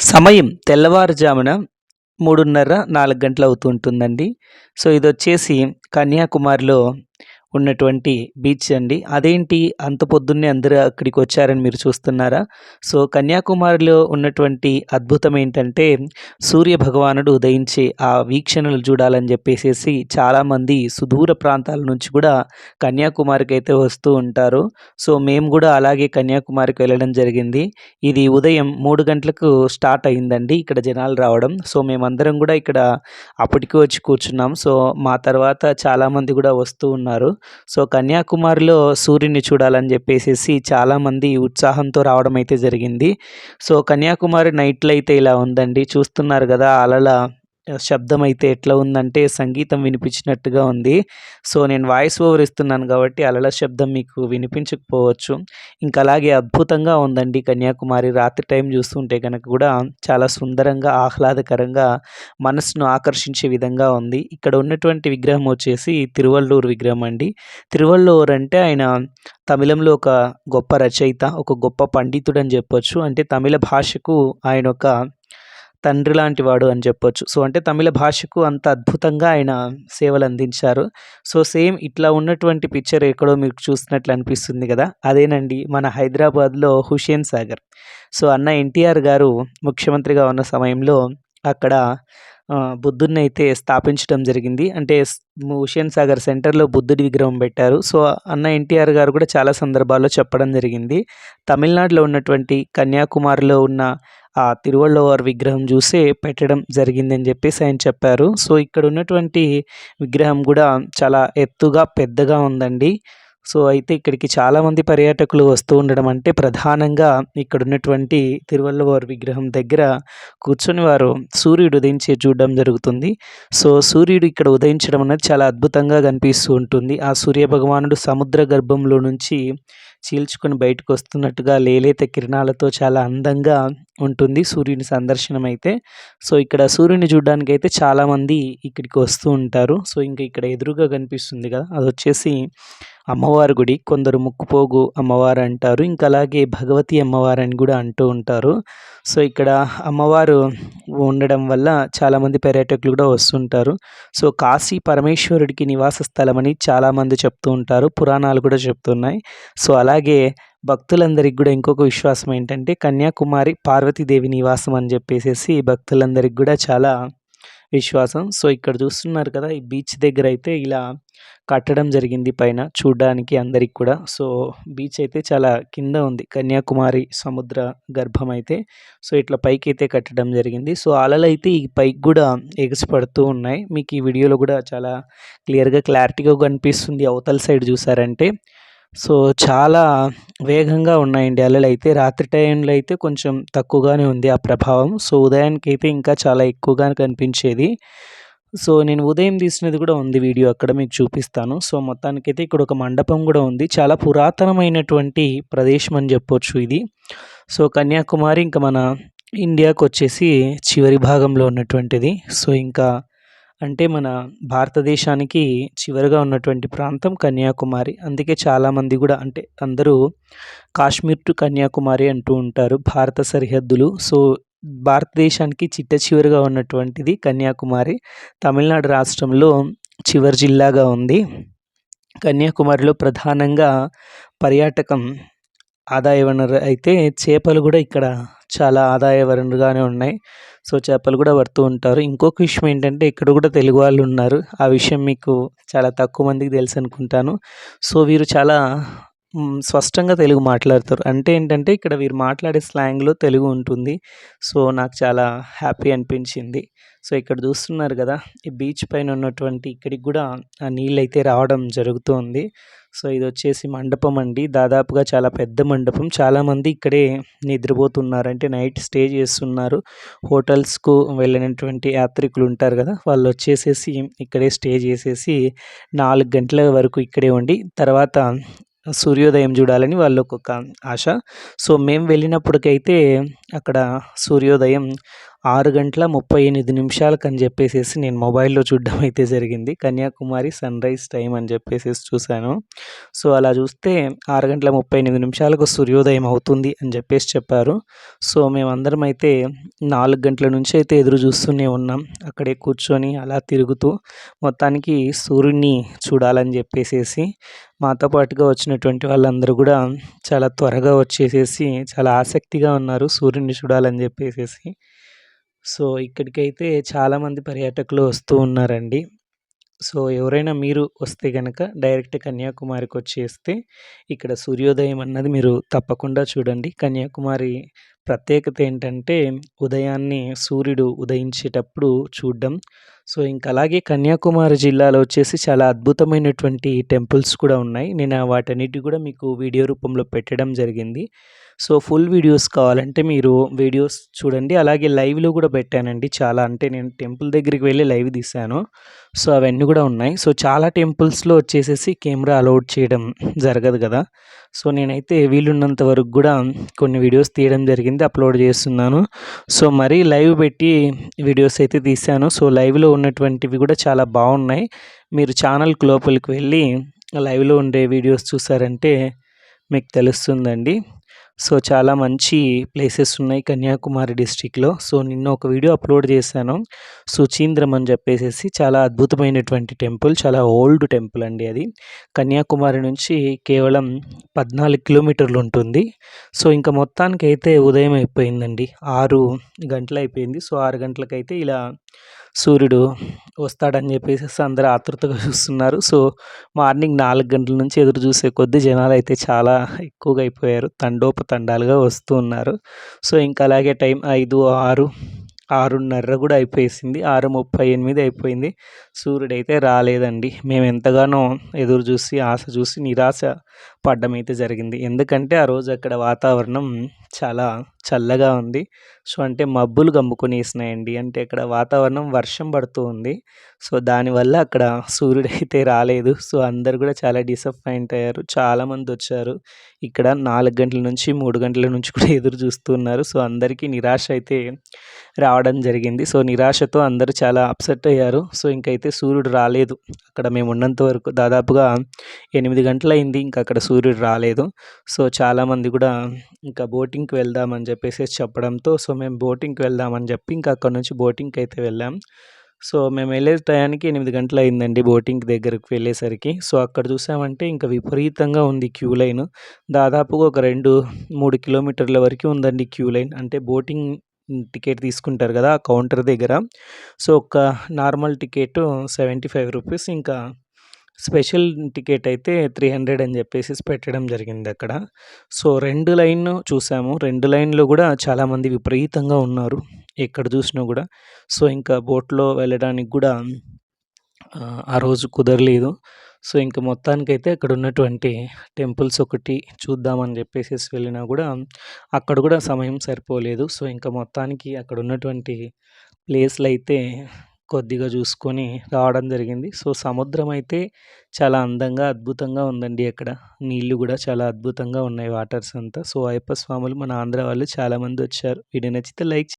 సమయం తెల్లవారుజామున మూడున్నర నాలుగు గంటలు అవుతుంటుందండి. సో ఇది వచ్చేసి కన్యాకుమారిలో ఉన్నటువంటి బీచ్ అండి. అదేంటి? అంత పొద్దున్నే అందరూ అక్కడికి వచ్చారని మీరు చూస్తున్నారా? సో కన్యాకుమారిలో ఉన్నటువంటి అద్భుతం ఏంటంటే సూర్య భగవానుడు ఉదయించే ఆ వీక్షణలు చూడాలని చెప్పేసి చాలామంది సుదూర ప్రాంతాల నుంచి కూడా కన్యాకుమారికి అయితే వస్తూ ఉంటారు. సో మేము కూడా అలాగే కన్యాకుమారికి వెళ్ళడం జరిగింది. ఇది ఉదయం మూడు గంటలకు స్టార్ట్ అయిందండి ఇక్కడ జనాలు రావడం. సో మేమందరం కూడా ఇక్కడ అప్పటికి వచ్చి కూర్చున్నాం. సో మా తర్వాత చాలామంది కూడా వస్తూ ఉన్నారు. సో కన్యాకుమారిలో సూర్యుని చూడాలని చెప్పేసి చాలామంది ఉత్సాహంతో రావడం అయితే జరిగింది. సో కన్యాకుమారి నైట్లో అయితే ఇలా ఉందండి. చూస్తున్నారు కదా అలల శబ్దం అయితే ఎట్లా ఉందంటే సంగీతం వినిపించినట్టుగా ఉంది. సో నేను వాయిస్ ఓవర్ ఇస్తున్నాను కాబట్టి అలల శబ్దం మీకు వినిపించకపోవచ్చు. ఇంకా అలాగే అద్భుతంగా ఉందండి కన్యాకుమారి. రాత్రి టైం చూస్తుంటే కనుక కూడా చాలా సుందరంగా ఆహ్లాదకరంగా మనసును ఆకర్షించే విధంగా ఉంది. ఇక్కడ ఉన్నటువంటి విగ్రహం వచ్చేసి తిరువల్లూరు విగ్రహం అండి. తిరువల్లూరు అంటే ఆయన తమిళంలో ఒక గొప్ప రచయిత ఒక గొప్ప పండితుడు అని చెప్పొచ్చు. అంటే తమిళ భాషకు ఆయన ఒక తండ్రి లాంటి వాడు అని చెప్పొచ్చు. సో అంటే తమిళ భాషకు అంత అద్భుతంగా ఆయన సేవలు అందించారు సో సేమ్ ఇట్లా ఉన్నటువంటి పిక్చర్ ఎక్కడో మీకు చూసినట్లు అనిపిస్తుంది కదా. అదేనండి మన హైదరాబాద్లో హుషేన్ సాగర్. సో అన్న ఎన్టీఆర్ గారు ముఖ్యమంత్రిగా ఉన్న సమయంలో అక్కడ బుద్ధుడిని అయితే స్థాపించడం జరిగింది. అంటే హుషేన్ సాగర్ సెంటర్లో బుద్ధుడి విగ్రహం పెట్టారు. సో అన్న ఎన్టీఆర్ గారు కూడా చాలా సందర్భాల్లో చెప్పడం జరిగింది. తమిళనాడులో ఉన్నటువంటి కన్యాకుమారిలో ఉన్న ఆ తిరువళ్ళవారి విగ్రహం చూసే పెట్టడం జరిగిందని చెప్పేసి ఆయన చెప్పారు. సో ఇక్కడ ఉన్నటువంటి విగ్రహం కూడా చాలా ఎత్తుగా పెద్దగా ఉందండి. సో అయితే ఇక్కడికి చాలామంది పర్యాటకులు వస్తూ ఉండడం అంటే ప్రధానంగా ఇక్కడ ఉన్నటువంటి తిరువల్లవారి విగ్రహం దగ్గర కూర్చొని వారు సూర్యుడు ఉదయించే చూడడం జరుగుతుంది. సో సూర్యుడు ఇక్కడ ఉదయించడం అనేది చాలా అద్భుతంగా కనిపిస్తూ ఉంటుంది. ఆ సూర్య భగవానుడు సముద్ర గర్భంలో నుంచి చీల్చుకొని బయటకు వస్తున్నట్టుగా లేలేత కిరణాలతో చాలా అందంగా ఉంటుంది సూర్యుని సందర్శనం అయితే. సో ఇక్కడ సూర్యుని చూడడానికి అయితే చాలామంది ఇక్కడికి వస్తూ ఉంటారు. సో ఇంకా ఇక్కడ ఎదురుగా కనిపిస్తుంది కదా అది వచ్చేసి అమ్మవారి గుడి కొందరు ముక్కుపోగు అమ్మవారు అంటారు. ఇంకా అలాగే భగవతి అమ్మవారు అని కూడా అంటూ ఉంటారు. సో ఇక్కడ అమ్మవారు ఉండడం వల్ల చాలామంది పర్యాటకులు కూడా వస్తుంటారు. సో కాశీ పరమేశ్వరుడికి నివాస స్థలం అని చాలామంది చెప్తూ ఉంటారు. పురాణాలు కూడా చెప్తున్నాయి. సో అలాగే భక్తులందరికి కూడా ఇంకొక విశ్వాసం ఏంటంటే కన్యాకుమారి పార్వతీదేవి నివాసం అని చెప్పేసి భక్తులందరికి కూడా చాలా విశ్వాసం. సో ఇక్కడ చూస్తున్నారు కదా ఈ బీచ్ దగ్గర అయితే ఇలా కట్టడం జరిగింది పైన చూడడానికి అందరికి కూడా. సో బీచ్ అయితే చాలా కింద ఉంది. కన్యాకుమారి సముద్ర గర్భం అయితే. సో ఇట్లా పైకి అయితే కట్టడం జరిగింది. సో అలలు అయితే ఈ పైకి కూడా ఎగసిపడుతూ ఉన్నాయి. మీకు ఈ వీడియోలో కూడా చాలా క్లియర్గా క్లారిటీగా కనిపిస్తుంది. అవతల సైడ్ చూసారంటే. సో చాలా వేగంగా ఉన్నాయండి అలలు అయితే రాత్రి టైంలో అయితే కొంచెం తక్కువగానే ఉంది ఆ ప్రభావం. సో ఉదయానికి అయితే ఇంకా చాలా ఎక్కువగా కనిపించేది. సో నేను ఉదయం తీసినది కూడా ఉంది వీడియో అక్కడ మీకు చూపిస్తాను. సో మొత్తానికైతే ఇక్కడ ఒక మండపం కూడా ఉంది. చాలా పురాతనమైనటువంటి ప్రదేశం అని చెప్పొచ్చు ఇది. సో కన్యాకుమారి ఇంకా మన ఇండియాకు వచ్చేసి చివరి భాగంలో ఉన్నటువంటిది. సో ఇంకా అంటే మన భారతదేశానికి చివరిగా ఉన్నటువంటి ప్రాంతం కన్యాకుమారి. అందుకే చాలామంది కూడా అంటే అందరూ కాశ్మీర్ టు కన్యాకుమారి అంటూ ఉంటారు భారత సరిహద్దులు. సో భారతదేశానికి చిట్ట చివరిగా ఉన్నటువంటిది కన్యాకుమారి. తమిళనాడు రాష్ట్రంలో చివరి జిల్లాగా ఉంది. కన్యాకుమారిలో ప్రధానంగా పర్యాటకం ఆదాయ వనరు అయితే చేపలు కూడా ఇక్కడ చాలా ఆదాయ వనరుగానే ఉన్నాయి. సో చేపలు కూడా పడుతూ ఉంటారు. ఇంకొక విషయం ఏంటంటే ఇక్కడ కూడా తెలుగు వాళ్ళు ఉన్నారు. ఆ విషయం మీకు చాలా తక్కువ మందికి తెలుసు అనుకుంటాను. సో వీరు చాలా స్పష్టంగా తెలుగు మాట్లాడతారు. అంటే ఏంటంటే ఇక్కడ వీరు మాట్లాడే స్లాంగ్లో తెలుగు ఉంటుంది. సో నాకు చాలా హ్యాపీ అనిపించింది. సో ఇక్కడ చూస్తున్నారు కదా ఈ బీచ్ పైన ఉన్నటువంటి ఇక్కడికి కూడా ఆ నీళ్ళు అయితే రావడం జరుగుతుంది. సో ఇది వచ్చేసి మండపం అండి. దాదాపుగా చాలా పెద్ద మండపం. చాలామంది ఇక్కడే నిద్రపోతున్నారు అంటే నైట్ స్టే చేస్తున్నారు. హోటల్స్కు వెళ్ళినటువంటి యాత్రికులు ఉంటారు కదా వాళ్ళు వచ్చేసేసి ఇక్కడే స్టే చేసేసి నాలుగు గంటల వరకు ఇక్కడే ఉండి తర్వాత సూర్యోదయం చూడాలని వాళ్ళు ఒక ఆశ. సో మేము వెళ్ళినప్పటికైతే అక్కడ సూర్యోదయం ఆరు గంటల ముప్పై ఎనిమిది నిమిషాలకు అని చెప్పేసి నేను మొబైల్లో చూడడం అయితే జరిగింది. కన్యాకుమారి సన్ రైజ్ టైం అని చెప్పేసి చూశాను. సో అలా చూస్తే ఆరు గంటల ముప్పై ఎనిమిది నిమిషాలకు సూర్యోదయం అవుతుంది అని చెప్పేసి చెప్పారు. సో మేమందరం అయితే నాలుగు గంటల నుంచి అయితే ఎదురు చూస్తూనే ఉన్నాం. అక్కడే కూర్చొని అలా తిరుగుతూ మొత్తానికి సూర్యుడిని చూడాలని చెప్పేసేసి మాతో పాటుగా వచ్చినటువంటి వాళ్ళందరూ కూడా చాలా త్వరగా వచ్చేసేసి చాలా ఆసక్తిగా ఉన్నారు. సూర్యుడిని చూడాలని చెప్పేసేసి. సో ఇక్కడికైతే చాలామంది పర్యాటకులు వస్తూ ఉన్నారండి. సో ఎవరైనా మీరు వస్తే కనుక డైరెక్ట్ కన్యాకుమారికి వచ్చేస్తే ఇక్కడ సూర్యోదయం అన్నది మీరు తప్పకుండా చూడండి. కన్యాకుమారి ప్రత్యేకత ఏంటంటే ఉదయాన్నే సూర్యుడు ఉదయించేటప్పుడు చూడడం. సో ఇంకా అలాగే కన్యాకుమారి జిల్లాలో వచ్చేసి చాలా అద్భుతమైనటువంటి టెంపుల్స్ కూడా ఉన్నాయి. నేను వాటన్నిటి కూడా మీకు వీడియో రూపంలో పెట్టడం జరిగింది. సో ఫుల్ వీడియోస్ కావాలంటే మీరు వీడియోస్ చూడండి. అలాగే లైవ్లో కూడా పెట్టానండి చాలా. అంటే నేను టెంపుల్ దగ్గరికి వెళ్ళి లైవ్ తీశాను. సో అవన్నీ కూడా ఉన్నాయి. సో చాలా టెంపుల్స్లో వచ్చేసేసి కెమెరా అలౌడ్ చేయడం జరగదు కదా. సో నేనైతే వీలున్నంత వరకు కూడా కొన్ని వీడియోస్ తీయడం జరిగింది అప్లోడ్ చేస్తున్నాను. సో మరీ లైవ్ పెట్టి వీడియోస్ అయితే తీశాను. సో లైవ్లో ఉన్నటువంటివి కూడా చాలా బాగున్నాయి. మీరు ఛానల్కి లోపలికి వెళ్ళి లైవ్లో ఉండే వీడియోస్ చూసారంటే మీకు తెలుస్తుందండి. సో చాలా మంచి ప్లేసెస్ ఉన్నాయి కన్యాకుమారి డిస్టిక్లో సో నిన్న ఒక వీడియో అప్లోడ్ చేశాను. సుచీంద్రం అని చెప్పేసి చాలా అద్భుతమైనటువంటి టెంపుల్ చాలా ఓల్డ్ టెంపుల్ అండి అది. కన్యాకుమారి నుంచి కేవలం పద్నాలుగు కిలోమీటర్లు ఉంటుంది. సో ఇంకా మొత్తానికి అయితే ఉదయం అయిపోయిందండి. ఆరు గంటలు అయిపోయింది. సో ఆరు గంటలకైతే ఇలా సూర్యుడు వస్తాడని చెప్పేసి అందరూ ఆతృతగా చూస్తున్నారు. సో మార్నింగ్ నాలుగు గంటల నుంచి ఎదురు చూసే కొద్ది జనాలు అయితే చాలా ఎక్కువగా అయిపోయారు. తండోపతండాలుగా వస్తూ ఉన్నారు. సో ఇంకా అలాగే టైం ఐదు ఆరు ఆరున్నర కూడా అయిపోయేసింది. ఆరు ముప్పై ఎనిమిది అయిపోయింది. సూర్యుడైతే రాలేదండి. మేము ఎంతగానో ఎదురు చూసి ఆశ చూసి నిరాశ పడ్డం అయితే జరిగింది. ఎందుకంటే ఆ రోజు అక్కడ వాతావరణం చాలా చల్లగా ఉంది. సో అంటే మబ్బులు కమ్ముకునేసినాయండి అంటే అక్కడ వాతావరణం వర్షం పడుతూ ఉంది. సో దానివల్ల అక్కడ సూర్యుడు అయితే రాలేదు. సో అందరు కూడా చాలా డిసప్పాయింట్ అయ్యారు. చాలామంది వచ్చారు. ఇక్కడ నాలుగు గంటల నుంచి మూడు గంటల నుంచి కూడా ఎదురు చూస్తున్నారు. సో అందరికీ నిరాశ అయితే రావడం జరిగింది. సో నిరాశతో అందరూ చాలా అప్సెట్ అయ్యారు. సో ఇంకైతే సూర్యుడు రాలేదు. అక్కడ మేము ఉన్నంత వరకు దాదాపుగా ఎనిమిది గంటలైంది. ఇంకా అక్కడ సూర్యుడు రాలేదు. సో చాలామంది కూడా ఇంకా బోటింగ్కి వెళ్దామని చెప్పేసి చెప్పడంతో సో మేము బోటింగ్కి వెళ్దామని చెప్పి ఇంకా అక్కడ నుంచి బోటింగ్కి అయితే వెళ్ళాం. సో మేము వెళ్ళే టయానికి ఎనిమిది గంటలు అయిందండి బోటింగ్ దగ్గరికి వెళ్ళేసరికి. సో అక్కడ చూసామంటే ఇంకా విపరీతంగా ఉంది క్యూ లైన్. దాదాపుగా ఒక రెండు మూడు కిలోమీటర్ల వరకు ఉందండి క్యూ లైన్. అంటే బోటింగ్ టికెట్ తీసుకుంటారు కదా ఆ కౌంటర్ దగ్గర. సో ఒక normal ticket seventy five rupees ఇంకా స్పెషల్ టికెట్ అయితే త్రీ హండ్రెడ్ అని చెప్పేసి పెట్టడం జరిగింది అక్కడ. సో రెండు లైన్ చూసాము. రెండు లైన్లో కూడా చాలామంది విపరీతంగా ఉన్నారు ఎక్కడ చూసినా కూడా. సో ఇంకా బోట్లో వెళ్ళడానికి కూడా ఆ రోజు కుదరలేదు. సో ఇంక మొత్తానికైతే అక్కడ ఉన్నటువంటి టెంపుల్స్ ఒకటి చూద్దామని చెప్పేసి వెళ్ళినా కూడా అక్కడ కూడా సమయం సరిపోలేదు. సో ఇంకా మొత్తానికి అక్కడ ఉన్నటువంటి ప్లేస్లు అయితే కొద్దిగా చూసుకొని రావడం జరిగింది. సో సముద్రం అయితే చాలా అందంగా అద్భుతంగా ఉందండి అక్కడ నీళ్ళు కూడా చాలా అద్భుతంగా ఉన్నాయి వాటర్స్ అంతా. సో అయ్యప్ప స్వాములు మన ఆంధ్ర వాళ్ళు చాలామంది వచ్చారు. వీడియో నచ్చితే లైక్